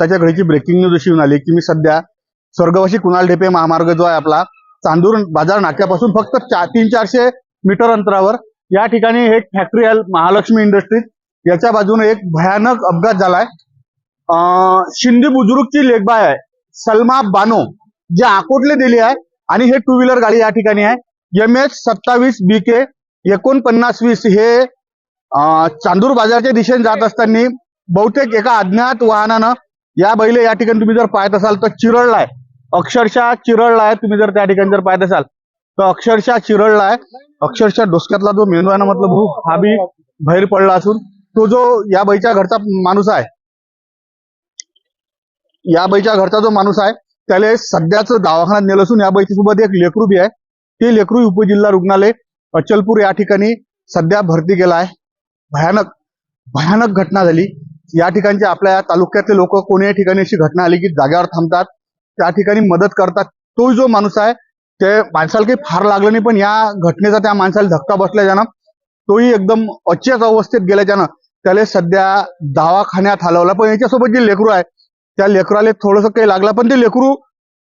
आत्ताच्या घडीची breaking news अशी येऊन आली की मी सध्या स्वर्गवासी कुणाल ढेपे महामार्ग जो आहे आपला चांदूर बाजार नाक्यापासून फक्त चा तीन चारशे मीटर अंतरावर या ठिकाणी एक फॅक्टरी आहे महालक्ष्मी इंडस्ट्रीज याच्या बाजूने एक भयानक अपघात झालाय. शिंदे बुजुर्गची लेखबाय आहे सलमा बानो जे आकोटले दिली आहे आणि हे टू व्हीलर गाडी या ठिकाणी आहे. एम एच सत्तावीस बी के एकोणपन्नास वीस हे चांदूर बाजारच्या दिशेने जात असताना बहुतेक एका अज्ञात वाहनानं या बैले या ठिकाणी तुम्ही जर पाहत असाल तर चिरळलाय अक्षरशः चिरळलाय तुम्ही जर त्या ठिकाणी जर पाहत असाल तर अक्षरशः चिरळलाय अक्षरशः डोसक्यातला जो मेंदू आहे ना मतलब भूक हा बी बाहेर पडला असून तो जो या बाईच्या घरचा माणूस आहे या बाईच्या घरचा जो माणूस आहे त्याला सध्याच दवाखान्यात नेलं असून या बाईच्या सोबत एक लेकरू बी आहे. ते लेकरू उपजिल्हा रुग्णालय अचलपूर या ठिकाणी सध्या भरती केला आहे भयानक भयानक घटना झाली. या ठिकाणचे आपल्या या तालुक्यातले लोक कोणी ठिकाणी अशी घटना आली की जागेवर थांबतात त्या ठिकाणी मदत करतात. तो जो माणूस आहे ते माणसाला काही फार लागलं नाही पण या घटनेचा त्या माणसाला धक्का बसल्याच्यानं तोही एकदम अचेच अवस्थेत गेल्याच्यानं त्याला सध्या दवाखान्यात हलवला. पण याच्यासोबत जे लेकरू आहे त्या लेकराला थोडंसं काही लागलं पण ते लेकरू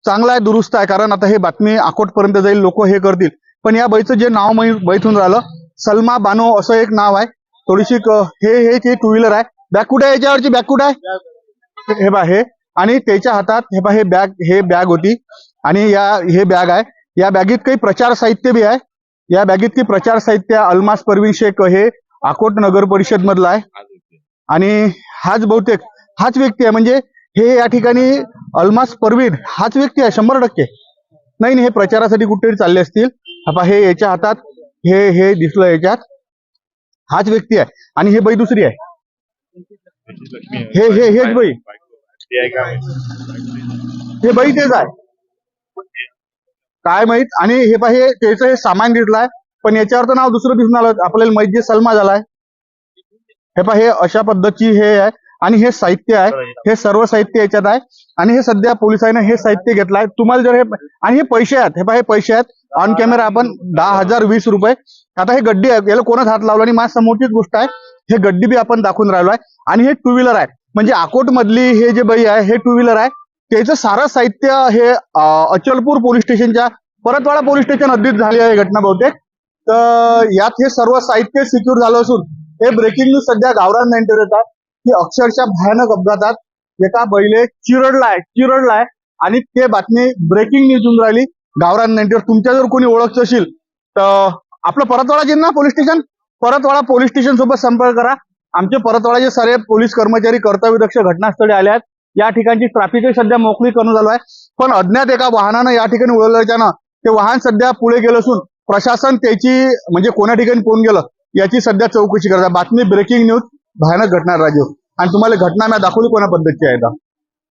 चांगला आहे दुरुस्त आहे. कारण आता हे बातमी अकोटपर्यंत जाईल लोक हे करतील. पण या बाईचं जे नाव बैथून राहिलं सलमा बानो असं एक नाव आहे. थोडीशी क- हे हे हे टू व्हीलर आहे. बॅग कुठे आहे याच्यावरची? बॅग कुठे आहे? हे बा हे. आणि त्याच्या हातात हे बा हे बॅग हे बॅग होती. आणि या हे बॅग आहे. या बॅगेत काही प्रचार साहित्य बी आहे. या बॅगेत काही प्रचार साहित्य अल्मास परवीन शेख हे अकोट नगर परिषद मधला आहे. आणि हाच बहुतेक हाच व्यक्ती आहे. म्हणजे हे या ठिकाणी अल्मास परवीन हाच व्यक्ती आहे शंभर टक्के. नाही नाही, हे प्रचारासाठी कुठेतरी चालले असतील. हे याच्या हातात हे हे दिसलं याच्यात. हाच व्यक्ती आहे. आणि हे बाई दुसरी आहे. हे हे हेच बाई. हे बाई तेच आहे. काय माहीत? आणि हे पहा हे त्याचं हे सामान दिसलाय पण याच्यावर तर नाव दुसरं दिसून आलं. आपल्याला माहीत जे सलमा झालाय. हे पहा हे अशा पद्धतीची हे आहे. आणि हे साहित्य आहे. हे सर्व साहित्य याच्यात आहे. आणि हे सध्या पोलिसांनी हे साहित्य घेतलंय. तुम्हाला जर हे आणि हे पैसे आहेत. हे पहा हे पैसे आहेत. ऑन कॅमेरा आपण दहा हजार वीस रुपये. आता हे गड्डी आहे याला कोणच हात लावला आणि माझ्या समोरचीच गोष्ट आहे. हे गड्डी बी आपण दाखवून राहिलो आहे. आणि हे टू व्हीलर आहे. म्हणजे अकोट मधली हे जे बाई आहे हे टू व्हीलर आहे. त्याचं सारं साहित्य हे अचलपूर पोलीस स्टेशनच्या परतवाडा पोलीस स्टेशन हद्दीत झाली आहे घटना बहुतेक. तर यात हे सर्व साहित्य सिक्युअर झालं असून हे ब्रेकिंग न्यूज सध्या गावरान नाईन्टीवर येतात की अक्षरशः भयानक अपघातात एका बैले चिरडलाय चिरडलाय आणि ते बातमी ब्रेकिंग न्यूज येऊन राहिली. गावरान नाईन्टीवर तुमच्या जर कोणी ओळखत असेल तर आपलं परतवाडा जिल्हा police station Paratwada police station सोबत संपर्क करा. आमचे परतवाडाचे सारे पोलीस कर्मचारी कर्तव्यदक्ष घटनास्थळी आले आहेत या ठिकाणची ट्रॅफिक सध्या मोकळी करून झालो आहे. पण अज्ञात एका वाहनानं या ठिकाणी उडवल्याच्यानं ते वाहन सध्या पुढे गेलं असून प्रशासन त्याची म्हणजे कोण्या ठिकाणी पोहून गेलं याची सध्या चौकशी करत आहे. बातमी ब्रेकिंग न्यूज भयानक घटना राजीव आणि तुम्हाला घटना मी दाखवली कोणा पद्धतीची आहे